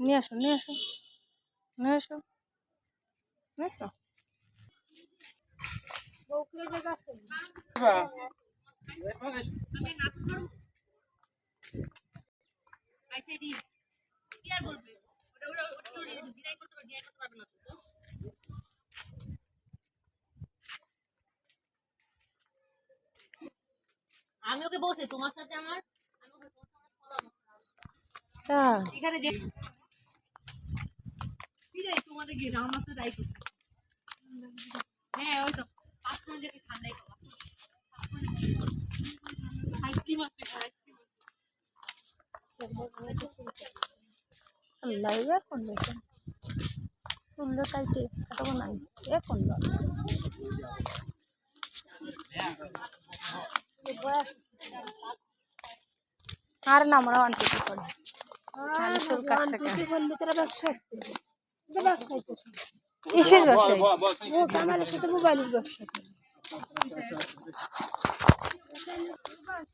নিয়ে আসো নিয়ে আসো নিয়ে আসো নিয়ে আসো। আমি ওকে বলছি, তোমার সাথে আমার এখানে যে কি রে তোমাদের গিয়ে আমার তো দায়িত্ব এবার করল কেন চুললো কাইটে কাটাবো নাই এ করল আর না আমরা ওয়ান টিপি করি তাহলে চুল কাটছে ব্যবসা ব্যবসা সাথে মোবাইলের ব্যবসা করে 这不会吃饭